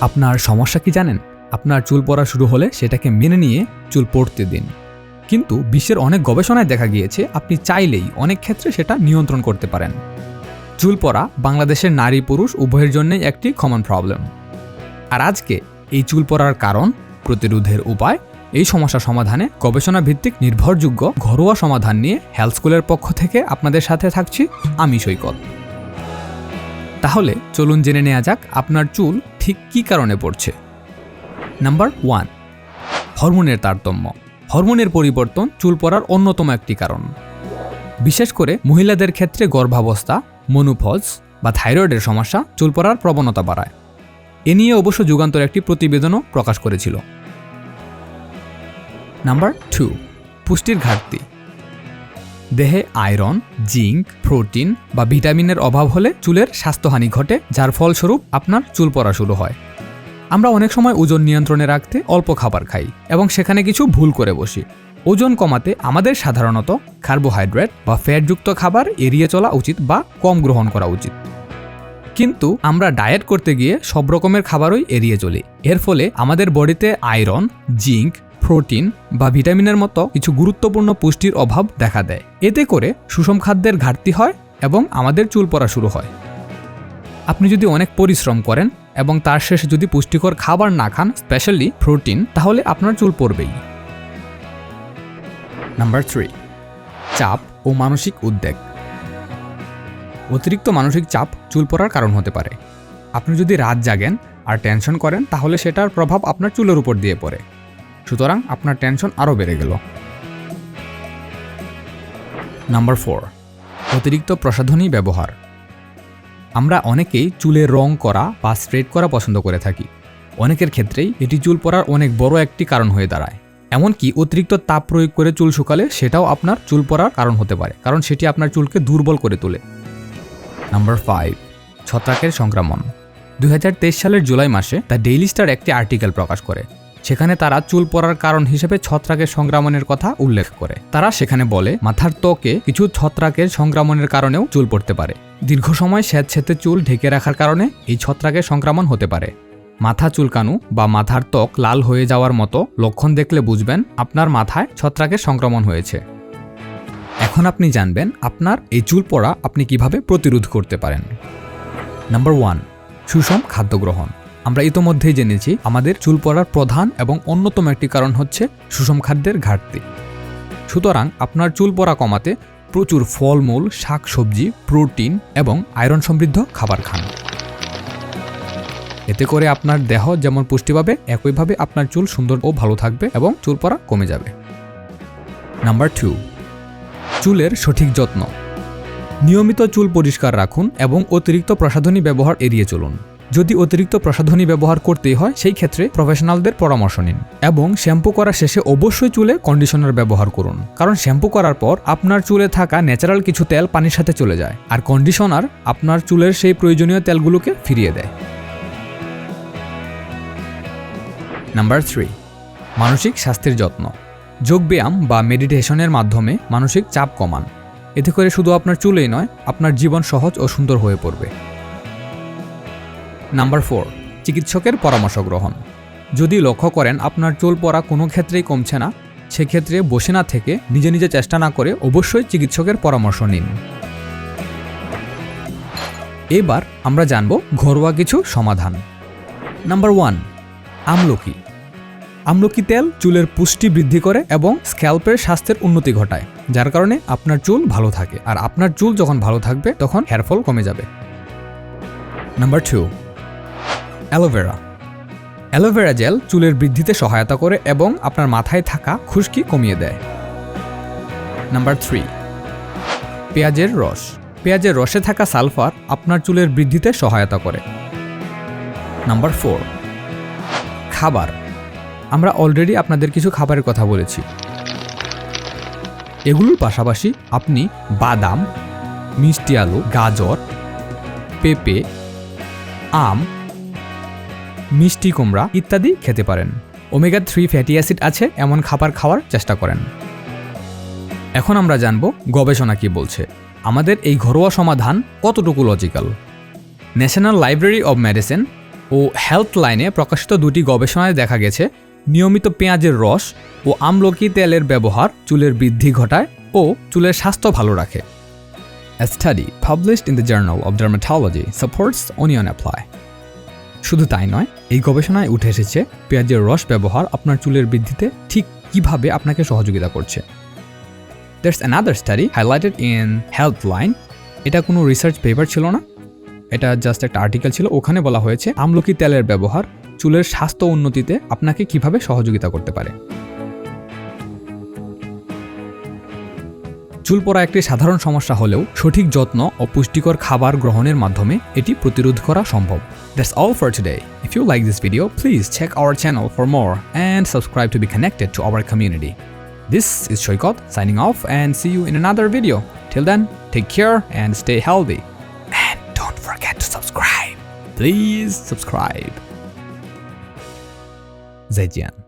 আপনার সমস্যা কি জানেন? আপনার চুল পড়া শুরু হলে সেটাকে মেনে নিয়ে চুল পড়তে দিন। কিন্তু বিশ্বের অনেক গবেষণায় দেখা গিয়েছে, আপনি চাইলেই অনেক ক্ষেত্রে সেটা নিয়ন্ত্রণ করতে পারেন। চুল পড়া বাংলাদেশের নারী পুরুষ উভয়ের জন্যই একটি কমন প্রবলেম আর আজকে এই চুল পড়ার কারণ, প্রতিরোধের উপায়, এই সমস্যা সমাধানে গবেষণা ভিত্তিক নির্ভরযোগ্য ঘরোয়া সমাধান নিয়ে হেলথ স্কুলের পক্ষ থেকে আপনাদের সাথে থাকছি আমি সৈকত। তাহলে চলুন জেনে নেওয়া যাক আপনার চুল ঠিক কী কারণে পড়ছে। নাম্বার ওয়ান হরমোনের তারতম্য। হরমোনের পরিবর্তন চুল পড়ার অন্যতম একটি কারণ। বিশেষ করে মহিলাদের ক্ষেত্রে গর্ভাবস্থা মনুফজ বা থাইরয়েডের সমস্যা চুল পড়ার প্রবণতা বাড়ায়। এ নিয়ে অবশ্য যুগান্তর একটি প্রতিবেদনও প্রকাশ করেছিল। নাম্বার টু পুষ্টির ঘাটতি। দেহে আয়রন, জিঙ্ক, প্রোটিন বা ভিটামিনের অভাব হলে চুলের স্বাস্থ্যহানি ঘটে, যার ফলস্বরূপ আপনার চুল পড়া শুরু হয়। আমরা অনেক সময় ওজন নিয়ন্ত্রণে রাখতে অল্প খাবার খাই এবং সেখানে কিছু ভুল করে বসি। ওজন কমাতে আমাদের সাধারণত কার্বোহাইড্রেট বা ফ্যাটযুক্ত খাবার এড়িয়ে চলা উচিত বা কম গ্রহণ করা উচিত। কিন্তু আমরা ডায়েট করতে গিয়ে সব রকমের খাবারই এড়িয়ে চলি। এর ফলে আমাদের বডিতে আয়রন, জিঙ্ক প্রোটিন বা ভিটামিনের মতো কিছু গুরুত্বপূর্ণ পুষ্টির অভাব দেখা দেয়। এতে করে সুষম খাদ্যের ঘাটতি হয় এবং আমাদের চুল পড়া শুরু হয়। আপনি যদি অনেক পরিশ্রম করেন এবং তার শেষে যদি পুষ্টিকর খাবার না খান, স্পেশালি প্রোটিন, তাহলে আপনার চুল পড়বেই। নাম্বার থ্রি, চাপ ও মানসিক উদ্বেগ। অতিরিক্ত মানসিক চাপ চুল পড়ার কারণ হতে পারে। আপনি যদি রাত জাগেন আর টেনশন করেন, তাহলে সেটার প্রভাব আপনার চুলের উপর দিয়ে পড়ে। সুতরাং আপনার টেনশন আরও বেড়ে গেল। নাম্বার ফোর, অতিরিক্ত প্রসাধনী ব্যবহার। আমরা অনেকেই চুলে রং করা বা স্ট্রেট করা পছন্দ করে থাকি। অনেকের ক্ষেত্রেই এটি চুল পড়ার অনেক বড় একটি কারণ হয়ে দাঁড়ায়। এমনকি অতিরিক্ত তাপ প্রয়োগ করে চুল শুকালে সেটাও আপনার চুল পড়ার কারণ হতে পারে, কারণ সেটি আপনার চুলকে দুর্বল করে তোলে। নাম্বার ফাইভ, ছত্রাকের সংক্রমণ। দুই হাজার তেইশ সালের জুলাই মাসে দ্য ডেইলি স্টার একটি আর্টিকেল প্রকাশ করে। সেখানে তারা চুল পড়ার কারণ হিসেবে ছত্রাকের সংক্রমণের কথা উল্লেখ করে। তারা সেখানে বলে, মাথার ত্বকে কিছু ছত্রাকের সংক্রমণের কারণেও চুল পড়তে পারে। দীর্ঘ সময় স্যাঁতস্যাঁতে চুল ঢেকে রাখার কারণে এই ছত্রাকের সংক্রমণ হতে পারে। মাথা চুলকানো বা মাথার ত্বক লাল হয়ে যাওয়ার মতো লক্ষণ দেখলে বুঝবেন আপনার মাথায় ছত্রাকের সংক্রমণ হয়েছে। এখন আপনি জানবেন আপনার এই চুল পড়া আপনি কীভাবে প্রতিরোধ করতে পারেন। নাম্বার ওয়ান, সুষম খাদ্য গ্রহণ। আমরা ইতোমধ্যেই জেনেছি আমাদের চুল পড়ার প্রধান এবং অন্যতম একটি কারণ হচ্ছে সুষম খাদ্যের ঘাটতি। সুতরাং আপনার চুল পড়া কমাতে প্রচুর ফলমূল, শাকসবজি, প্রোটিন এবং আয়রন সমৃদ্ধ খাবার খান। এতে করে আপনার দেহ যেমন পুষ্টি পাবে, একইভাবে আপনার চুল সুন্দর ও ভালো থাকবে এবং চুল পড়া কমে যাবে। নাম্বার টু, চুলের সঠিক যত্ন। নিয়মিত চুল পরিষ্কার রাখুন এবং অতিরিক্ত প্রসাধনী ব্যবহার এড়িয়ে চলুন। যদি অতিরিক্ত প্রসাধনী ব্যবহার করতেই হয়, সেই ক্ষেত্রে প্রফেশনালদের পরামর্শ নিন এবং শ্যাম্পু করা শেষে অবশ্যই চুলে কন্ডিশনার ব্যবহার করুন। কারণ শ্যাম্পু করার পর আপনার চুলে থাকা ন্যাচারাল কিছু তেল পানির সাথে চলে যায় আর কন্ডিশনার আপনার চুলের সেই প্রয়োজনীয় তেলগুলোকে ফিরিয়ে দেয়। নাম্বার থ্রি, মানসিক স্বাস্থ্যের যত্ন। যোগব্যায়াম বা মেডিটেশনের মাধ্যমে মানসিক চাপ কমান। এতে করে শুধু আপনার চুলেই নয়, আপনার জীবন সহজ ও সুন্দর হয়ে পড়বে। নাম্বার ফোর চিকিৎসকের পরামর্শ গ্রহণ। যদি লক্ষ্য করেন আপনার চুল পড়া কোনো ক্ষেত্রেই কমছে না, সেক্ষেত্রে বসে না থেকে নিজে নিজে চেষ্টা না করে অবশ্যই চিকিৎসকের পরামর্শ নিন। এবার আমরা জানব ঘরোয়া কিছু সমাধান। নাম্বার ওয়ান আমলকি। আমলকি তেল চুলের পুষ্টি বৃদ্ধি করে এবং স্ক্যাল্পের স্বাস্থ্যের উন্নতি ঘটায়, যার কারণে আপনার চুল ভালো থাকে। আর আপনার চুল যখন ভালো থাকবে, তখন হেয়ারফল কমে যাবে। Number two aloe vera aloe vera gel চুলের বৃদ্ধিতে সহায়তা করে এবং আপনার মাথায় থাকা খুশকি কমিয়ে দেয়। নাম্বার থ্রি পেঁয়াজের রস। পেঁয়াজের রসে থাকা সালফার আপনার চুলের বৃদ্ধিতে সহায়তা করে। নাম্বার ফোর খাবার। আমরা অলরেডি আপনাদের কিছু খাবারের কথা বলেছি। এগুলোর পাশাপাশি আপনি বাদাম, মিষ্টি আলু, গাজর, পেঁপে, আম মিষ্টি কুমড়া ইত্যাদি খেতে পারেন। ওমেগা থ্রি ফ্যাটি অ্যাসিড আছে, এমন খাবার খাওয়ার চেষ্টা করেন। এখন আমরা জানব গবেষণা কি বলছে। আমাদের এই ঘরোয়া সমাধান কতটুকু logical national library of medicine O health লাইনে প্রকাশিত দুটি গবেষণায় দেখা গেছে, নিয়মিত পেঁয়াজের রস ও আমলকি তেলের ব্যবহার চুলের বৃদ্ধি ঘটায় ও চুলের স্বাস্থ্য ভালো রাখে। A study published in the Journal of Dermatology supports onion. শুধু তাই নয়, এই গবেষণায় উঠে এসেছে পেঁয়াজের রস ব্যবহার আপনার চুলের বৃদ্ধিতে ঠিক কীভাবে আপনাকে সহযোগিতা করছে। That's another study highlighted in Healthline এটা কোনো রিসার্চ পেপার ছিল না। এটা জাস্ট একটা আর্টিকেল ছিল। ওখানে বলা হয়েছে, আমলকি তেলের ব্যবহার চুলের স্বাস্থ্য উন্নতিতে আপনাকে কীভাবে সহযোগিতা করতে পারে। চুল পড়া একটি সাধারণ সমস্যা হলেও সঠিক যত্ন ও পুষ্টিকর খাবার গ্রহণের মাধ্যমে এটি প্রতিরোধ করা সম্ভব That's all for today. If you like this video, please check our channel for more and subscribe to be connected to our community. This is Shoykot signing off and see you in another video. Till then, take care and stay healthy. And don't forget to subscribe. Please subscribe. Zaijian.